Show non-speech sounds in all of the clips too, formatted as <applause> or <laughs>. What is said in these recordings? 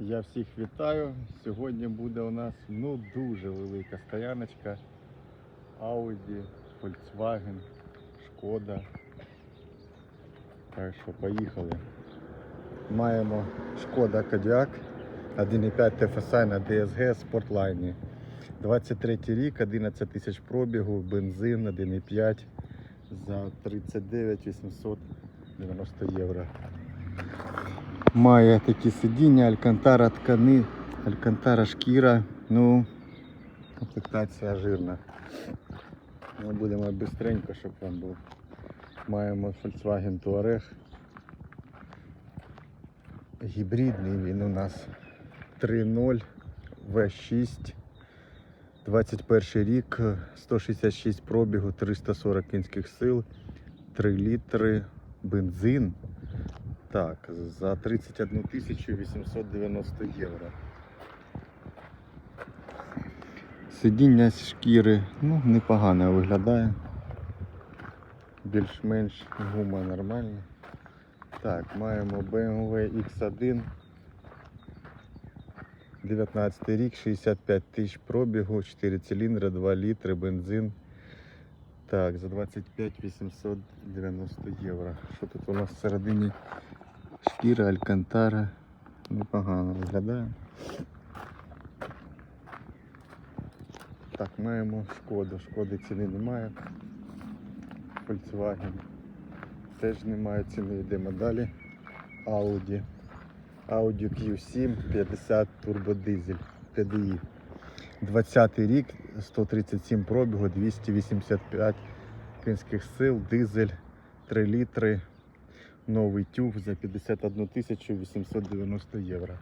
Я всіх вітаю. Сьогодні буде у нас ну дуже велика стояночка. Audi, Volkswagen, Шкода. Так що поїхали. Маємо Шкода Кодіак 1.5 TFSI на DSG Sportline. 23 рік, 11 тисяч пробігу, бензин 1.5 за 39 890 євро. Має такі сидіння, алькантара ткани, алькантара шкіра. Ну, комплектація жирна. Ми будемо швидко, щоб вам був. Маємо Volkswagen Touareg. Гібридний він у нас 3.0 V6. 21 рік, 166 пробігу, 340 кінських сил, 3 літри, бензин. Так, за 31 тисячу 890 євро. Сидіння з шкіри, ну, непогано виглядає. Більш-менш гума нормальна. Так, маємо BMW X1. 19 рік, 65 тисяч пробігу, 4 циліндри, 2 літри, бензин. Так, за 25 890 євро. Що тут у нас всередині? Шкіра, алькантара. Непогано виглядає. Так, маємо шкоду. Шкоди ціни немає. Volkswagen. Теж немає ціни. Йдемо далі. Audi. Audi Q7 50 турбодизель TDI. 20 рік, 137 пробігу, 285 кінських сил, дизель 3 літри, новий тюф за 51 тисячу 890 євро.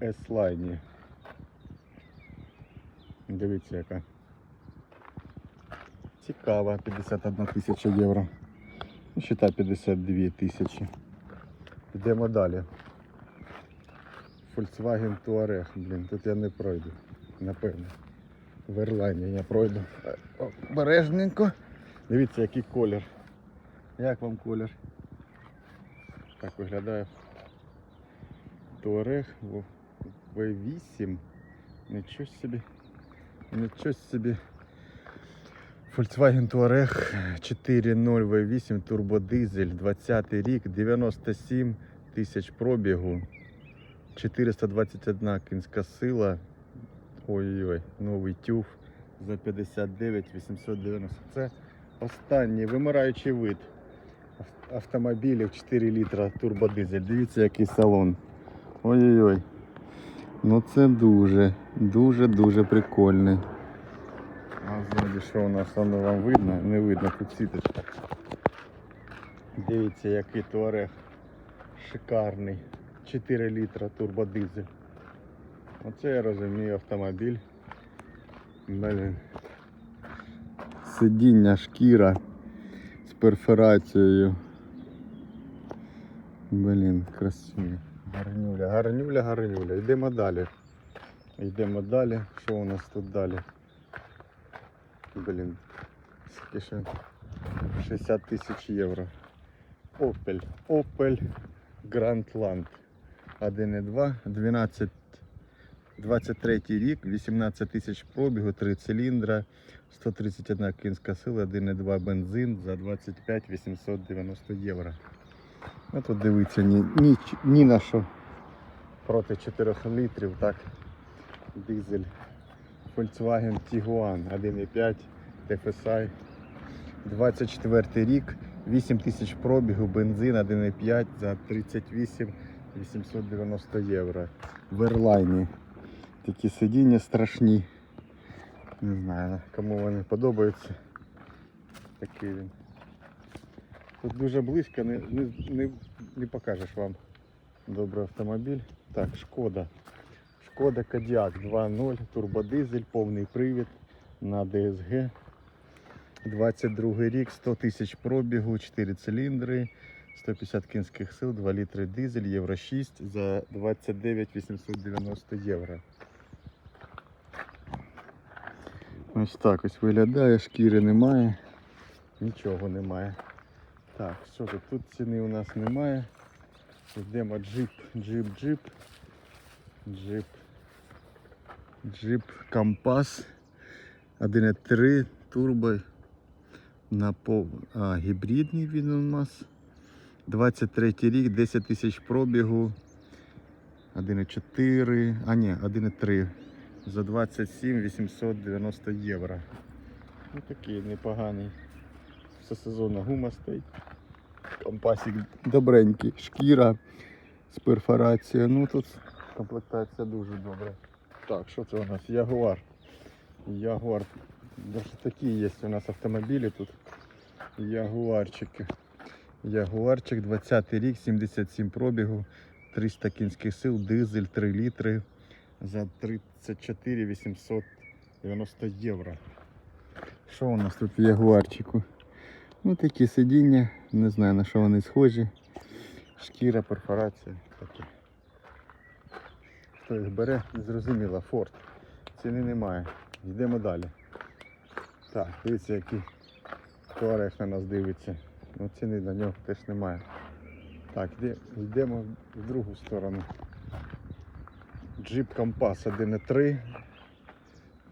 В S-Line. Дивіться яка. Цікава, 51 тисяча євро. Ну, Считай 52 тисячі. Йдемо далі. Volkswagen Touareg, блін, тут я не пройду, напевно. В Ірландії я пройду. Е, Обережненько. Дивіться, який колір. Як вам колір? Так виглядає. В- V8. Нічого собі. Нічого собі. Volkswagen Touareg 4.0 V8 турбодизель, 20 рік, 97 тисяч пробігу. 421 кінська сила. Ой-ой, новий тюф за 59 890. Це останній вимираючий вид автомобілів 4 літра турбодизель. Дивіться, який салон. Ой-ой-ой. Ну це дуже, дуже-дуже прикольний. А ззаді що у нас воно вам видно? Не видно тут сіточка. Дивіться, який туарег шикарний. 4 літра турбодизель. Оце я розумію автомобіль. Блін. Сидіння шкіра перфорацією. Блін, красиві. Гарнюля, гарнюля, гарнюля. Йдемо далі. Йдемо далі. Що у нас тут далі? Блін. Скільки ще? 60 тисяч євро. Opel. Opel Grandland. 1.2, 12, 23 рік, 18 тисяч пробігу, 3 циліндра, 131 кінська сила, 1.2 бензин за 25 890 євро. Ну тут дивіться, ні, ні, ні на що проти 4 літрів, так, дизель. Volkswagen Tiguan 1.5 TFSI. 24 рік, 8 тисяч пробігу, бензин 1.5 за 38 890 євро. В Ерлайні. Такі сидіння страшні. Не знаю, кому вони подобаються. Такий він. Тут дуже близько, не, не, не, не покажеш вам добрий автомобіль. Так, шкода. Шкода Кодіак 2.0, турбодизель, повний привід на DSG. 22 рік, 100 тисяч пробігу, 4 циліндри, 150 кінських сил, 2 літри дизель, євро 6 за 29 890 євро. Ось так ось виглядає, шкіри немає, нічого немає. Так, що тут? Тут ціни у нас немає. Йдемо джип, джип, джип. Джип. Джип Компас 1.3 турбо на пов... а, гібридний він у нас. 23 рік, 10 тисяч пробігу. 1.4, а ні, 1.3 за 27 890 євро. Ну такий непоганий. Все сезонна гума стоїть. Компасик добренький, шкіра з перфорацією. Ну тут комплектація дуже добра. Так, що це у нас? Ягуар. Ягуар. Даже такі є у нас автомобілі тут. Ягуарчики. Ягуарчик 20 рік, 77 пробігу, 300 кінських сил, дизель 3 літри за 34 890 євро. Що у нас тут в ягуарчику? Ну такі сидіння, не знаю на що вони схожі. Шкіра, перфорація. Такі. Хто їх бере, зрозуміло, Форд. Ціни немає. Йдемо далі. Так, дивіться, який туарег на нас дивиться. Ну ціни на нього теж немає. Так, йдемо в другу сторону. Джип Компас 1.3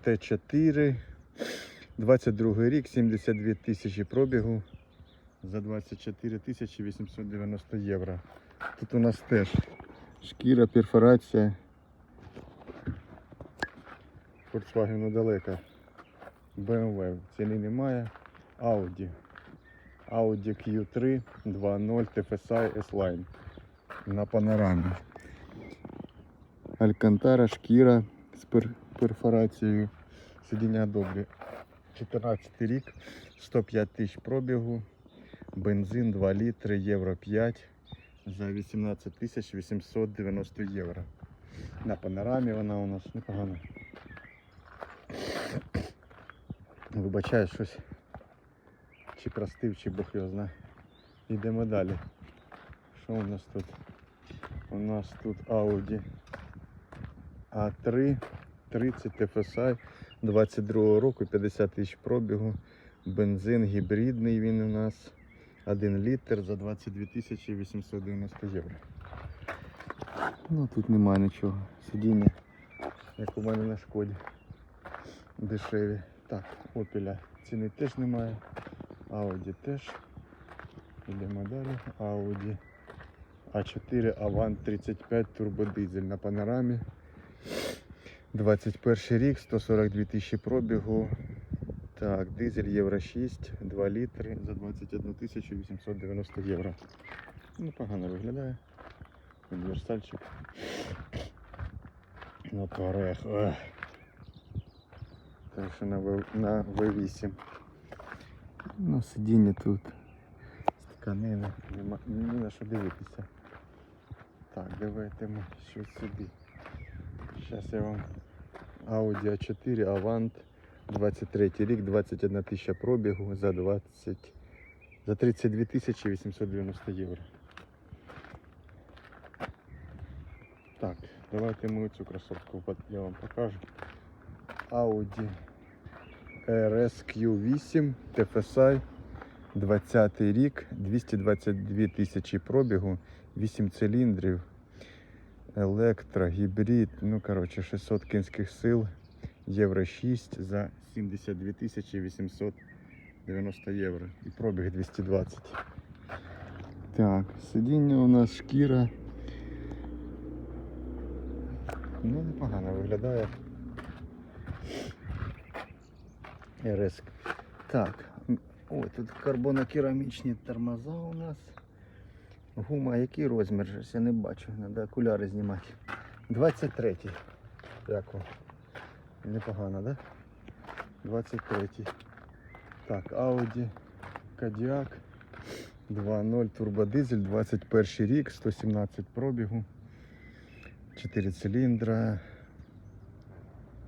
Т4 22 рік, 72 тисячі пробігу за 24 тисячі 890 євро. Тут у нас теж шкіра, перфорація. Volkswagen далеко. BMW ціни немає. Audi. Audi Q3 2.0 TFSI S-Line на панорамі. Алькантара, шкіра з пер- перфорацією. Сидіння добрі. 14 рік, 105 тисяч пробігу, бензин 2 літри, євро 5 за 18 тисяч 890 євро. На панорамі вона у нас непогана. Вибачаю щось. Чи простив, чи Бог його знає. Йдемо далі. Що у нас тут? У нас тут Audi A3 30 TFSI 22 року, 50 тисяч пробігу. Бензин гібридний він у нас. 1 літр за 22 тисячі 890 євро. Ну тут немає нічого. Сидіння, як у мене на шкоді. Дешеві. Так, опіля ціни теж немає. Audi теж. Йдемо далі. Audi A4 Avant 35 турбодизель на панорамі. 21 рік, 142 тисячі пробігу. Так, дизель Євро 6, 2 літри за 21 тисячу 890 євро. Непогано виглядає. Універсальчик. Ну, торех. ех. Так що на, на V8. Ну, сидіння тут. Тканина. Нема ні на що дивитися. Так, давайте ми щось сюди. Зараз я вам Audi A4 Avant 23 рік, 21 тисяча пробігу за 20 за 32 тисячі 890 євро. Так, давайте ми цю красотку я вам покажу. Audi RSQ8 TFSI 20 рік, 222 тисячі пробігу, 8 циліндрів, електро, гібрид, ну коротше 600 кінських сил, євро 6 за 72 тисячі 890 євро і пробіг 220. Так, сидіння у нас шкіра. Ну, непогано виглядає. РС. Так, ой, тут карбонокерамічні тормоза у нас. Гума, який розмір? Я не бачу, треба окуляри знімати. 23. Як вам? Непогано, да? 23. Так, Audi Kodiaq 2.0 турбодизель, 21 рік, 117 пробігу, 4 циліндра,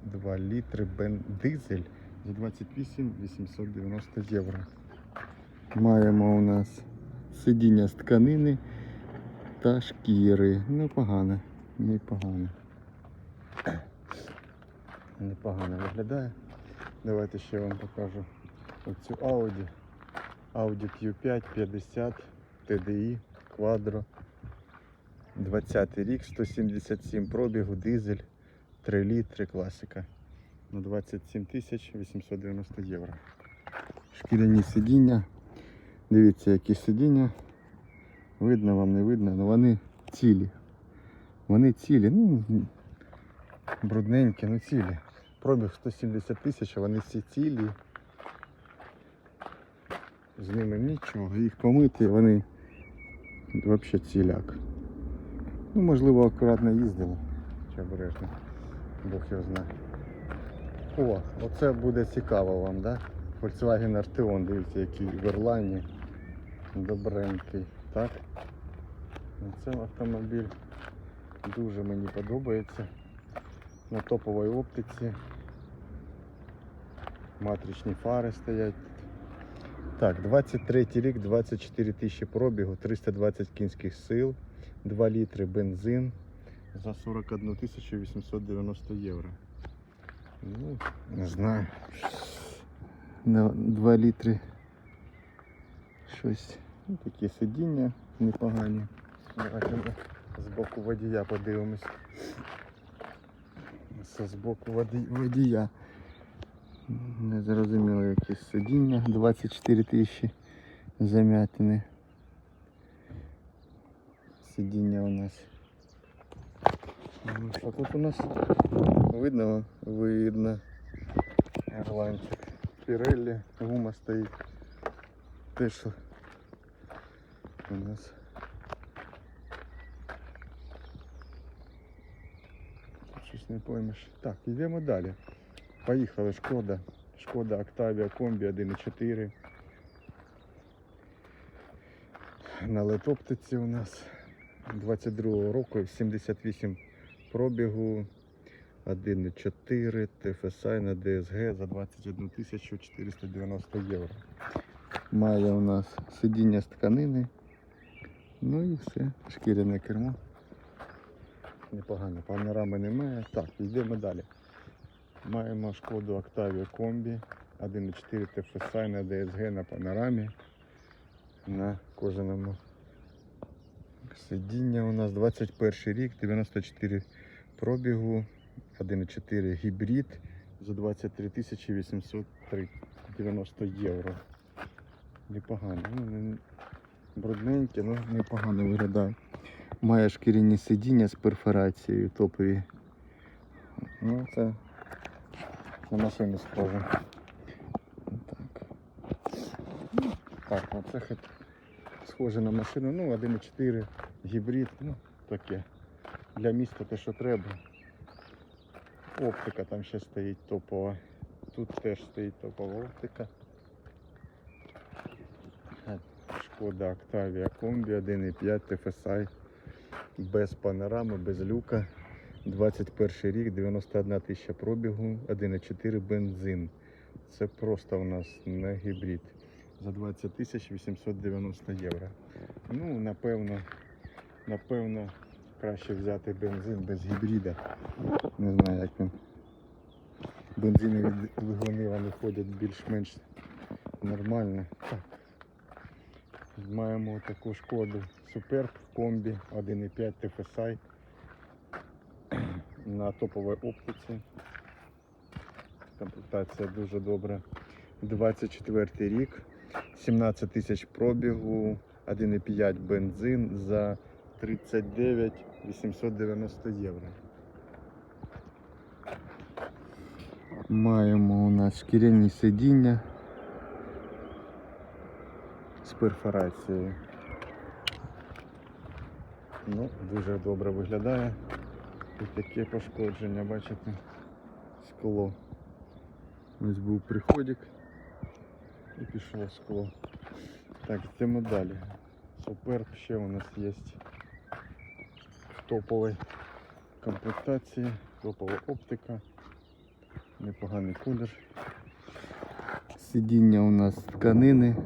2 літри бен... дизель за 28 890 євро. Маємо у нас сидіння з тканини та шкіри. Непогано, непогано. Непогано виглядає. Давайте ще вам покажу оцю Audi. Audi Q5 50 TDI Quattro 20 рік, 177 пробігу, дизель, 3 літри, класика. На 27 тисяч 890 євро. Шкіряні сидіння. Дивіться, які сидіння. Видно вам, не видно, але вони цілі. Вони цілі, ну брудненькі, ну цілі. Пробіг 170 тисяч, а вони всі цілі. З ними нічого, їх помити, вони взагалі ціляк. Ну, можливо, акуратно їздили. Чи обережно. Бог його знає. О, оце буде цікаво вам, да? Volkswagen Arteon, дивіться, який в Ірландії. Добренький. Так? Це автомобіль дуже мені подобається. На топовій оптиці. Матричні фари стоять. Так, 23 рік, 24 тисячі пробігу, 320 кінських сил, 2 літри бензин за 41 тисячу 890 євро. Ну, не знаю. На 2 літри щось. Ну, такі сидіння непогані. Давайте ми з боку водія подивимось. Це з боку водія. Не зрозуміло якесь сидіння. 24 тисячі замятини. Сидіння у нас. Ну, Що тут у нас? Видно? Видно. Ірландчик. Піреллі, гума стоїть. Те, що у нас. Щось не поймеш. Так, йдемо далі. Поїхали Шкода. Шкода Октавія Комбі 1.4. На летоптиці у нас 22 року 78 пробігу 1.4 TFSI на DSG за 21 490 євро. Має у нас сидіння з тканини. Ну і все, шкіряне кермо. Непогано, панорами немає. Так, йдемо далі. Маємо шкоду Octavia Комбі 1.4 TFSI на DSG на панорамі. На кожаному сидіння у нас 21 рік, 94 пробігу, 1.4 гібрид за 23 890 євро. Непогано. Ну, не- брудненьке, але непогано виглядає. Має шкіряні сидіння з перфорацією топові. Ну, це на машину схоже. Так. Ну, Так, оце хоч схоже на машину. Ну, 1.4 гібрид, ну, таке. Для міста те, що треба. Оптика там ще стоїть топова. Тут теж стоїть топова оптика. Шкода Octavia Комбі 1.5 TFSI без панорами, без люка. 21 рік, 91 тисяча пробігу, 1,4 бензин. Це просто у нас не гібрид. За 20 тисяч 890 євро. Ну, напевно, напевно, краще взяти бензин без гібрида. Не знаю, як він. Бензинові двигуни вони ходять більш-менш нормально. Так. Маємо таку шкоду Superb комбі 1.5 TFSI <clears throat> на топовій оптиці. Комплектація дуже добра. 24 рік, 17 тисяч пробігу, 1,5 бензин за 39 890 євро. Маємо у нас шкіряні сидіння з перфорацією. Ну, дуже добре виглядає. І таке пошкодження, бачите, скло. Ось був приходик і пішло скло. Так, йдемо далі. Суперб ще у нас є в топовій комплектації, топова оптика, непоганий колір. Сидіння у нас тканини.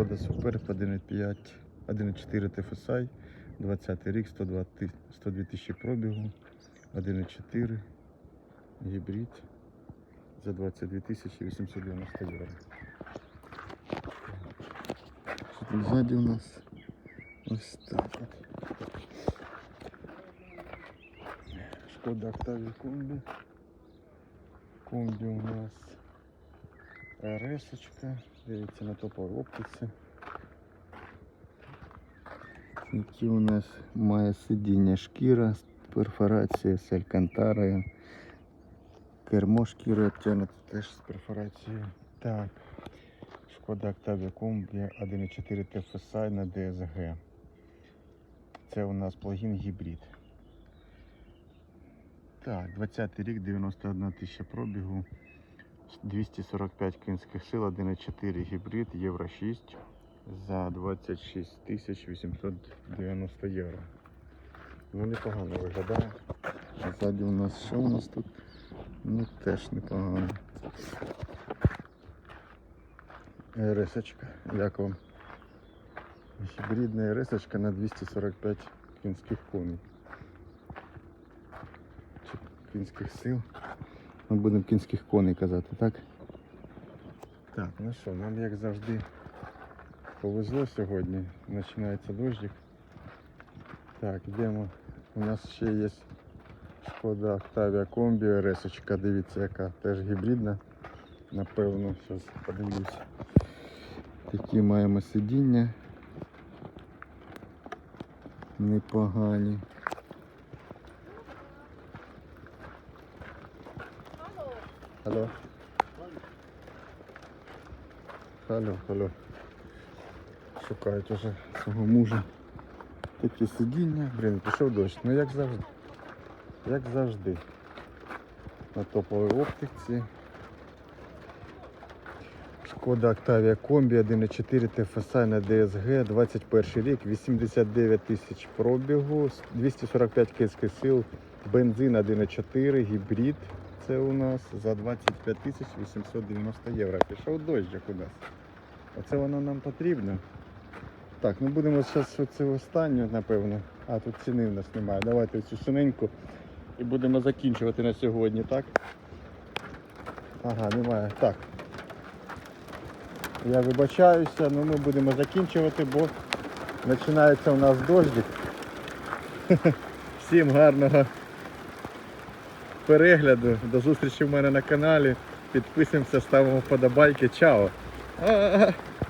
Шкода Суперб 1.5, 1.4 TFSI, 20 рік, 102 тисячі пробігу, 1.4 гібрид за 22 тисячі 890 євро. Що Ззаді у нас ось так. Шкода Octavia комбі. Комбі у нас РС-очка. Дивіться на топовій оптиці. Які у нас має сидіння шкіра, перфорація з алькантарою. Кермо шкіри обтягнуте теж з перфорацією. Так. Шкода Octavia Комбі 1.4 TFSI на DSG. Це у нас плагін гібрид. Так, 20 рік, 91 тисяча пробігу, 245 кінських сил, 1.4 гібрид, Євро 6 за 26 тисяч 890 євро. Ну непогано виглядає. А ззаді у нас що у нас тут? Ну теж непогано. РСочка, як вам? Гібридна РСочка на 245 кінських коней. Кінських сил. Ми будемо кінських коней казати, так? Так, ну що, нам як завжди повезло сьогодні. Починається дощик. Так, йдемо. У нас ще є шкода Octavia Комбі РСочка, дивіться, яка теж гібридна. Напевно, зараз подивлюсь. Такі маємо сидіння. Непогані. Алло. Алло, алло. Шукають уже свого мужа. Такі сидіння. Блін, пішов дощ. Ну як завжди. Як завжди. На топовій оптиці. Шкода Octavia Комбі 1.4 TFSI на DSG, 21 рік, 89 тисяч пробігу, 245 кінських сил, бензин 1.4, гібрид. Це у нас за 25 тисяч 890 євро. Пішов дощик у нас. Оце воно нам потрібно. Так, ну будемо зараз оце останню, напевно. А, тут ціни в нас немає. Давайте цю синеньку і будемо закінчувати на сьогодні, так? Ага, немає. Так. Я вибачаюся, але ми будемо закінчувати, бо починається у нас дощик. <laughs> Всім гарного перегляду. До зустрічі в мене на каналі. Підписуємося, ставимо вподобайки. Чао!